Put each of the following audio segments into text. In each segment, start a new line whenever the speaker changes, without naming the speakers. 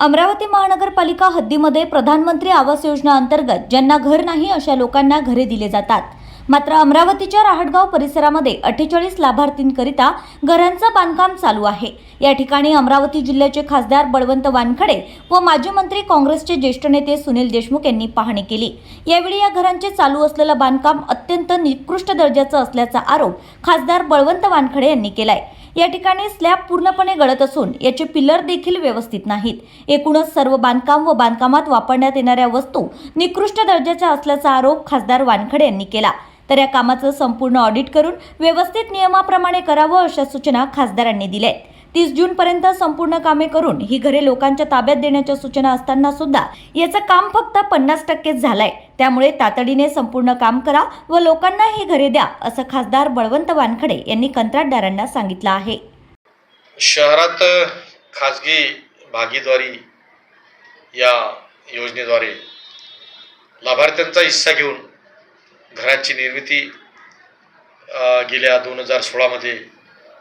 अमरावती महानगरपालिका हद्दीमध्ये प्रधानमंत्री आवास योजना अंतर्गत ज्यांना घर नाही अशा लोकांना घरे दिले जातात. मात्र अमरावतीच्या राहटगाव परिसरामध्ये अठ्ठेचाळीस लाभार्थींकरिता घरांचं बांधकाम चालू आहे. या ठिकाणी अमरावती जिल्ह्याचे खासदार बळवंत वानखडे व माजी मंत्री काँग्रेसचे ज्येष्ठ नेते सुनील देशमुख यांनी पाहणी केली. यावेळी या घरांचे चालू असलेलं बांधकाम अत्यंत निकृष्ट दर्जाचं असल्याचा आरोप खासदार बळवंत वानखडे यांनी केलाय. या ठिकाणी स्लॅब पूर्णपणे गळत असून याचे पिलर देखील व्यवस्थित नाहीत. एकूणच सर्व बांधकाम व बांधकामात वापरण्यात येणाऱ्या वस्तू निकृष्ट दर्जाच्या असल्याचा आरोप खासदार वानखडे यांनी केला. तर या कामाचं संपूर्ण ऑडिट करून व्यवस्थित नियमाप्रमाणे करावं अशा सूचना खासदारांनी दिल्या आहेत तीस जूनपर्यंत संपूर्ण कामे करून ही घरे लोकांच्या ताब्यात देण्याच्या सूचना असताना सुद्धा याचं काम फक्त पन्नास टक्केच झालंय. त्यामुळे तातडीने संपूर्ण काम करा व लोकांना ही घरे द्या असं खासदार बळवंत वानखडे यांनी कंत्राटदारांना सांगितलं आहे.
शहरात खाजगी भागीदारी या योजनेद्वारे लाभार्थ्यांचा हिस्सा घेऊन घराची निर्मिती गेल्या दोन हजार सोळामध्ये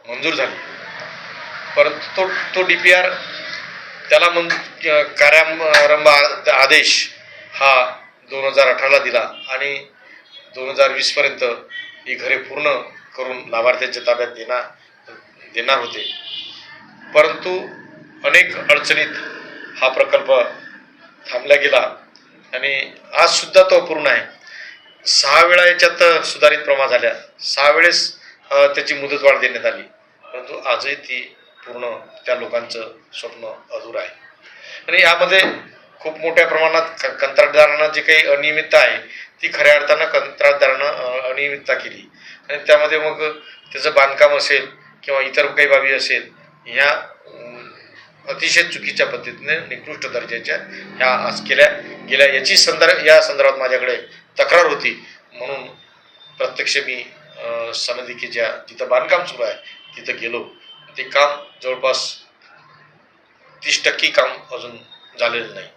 मंजूर झाली. परंतु तो तो डी पी आर त्याला मन कार्यारंभ आ- आदेश हा दोन हजार अठराला दिला आणि दोन हजार वीसपर्यंत ही घरे पूर्ण करून लाभार्थ्यांच्या ताब्यात देणार देणार होते. परंतु अनेक अडचणीत हा प्रकल्प थांबला गेला आणि आजसुद्धा तो अपूर्ण आहे. सहा वेळा याच्यात सुधारित प्रमाण झाल्या. सहा वेळेस त्याची मुदतवाढ देण्यात आली. परंतु आजही ती पूर्ण त्या लोकांचं स्वप्न अधूर आहे. आणि यामध्ये खूप मोठ्या प्रमाणात क कंत्राटदारांना जी काही अनियमितता आहे ती खऱ्या अर्थानं कंत्राटदारानं अनियमितता केली. आणि त्यामध्ये मग त्याचं बांधकाम असेल किंवा इतर काही बाबी असेल ह्या अतिशय चुकीच्या पद्धतीने निकृष्ट दर्जाच्या ह्या आज केल्या गेल्या याची संदर्भ या संदर्भात माझ्याकडे तक्रार होती. म्हणून प्रत्यक्ष मी अ, सनदिकीच्या जिथं बांधकाम सुरू आहे तिथं गेलो. ते काम जवळपास तीस टक्के काम अजून झालेलं नाही.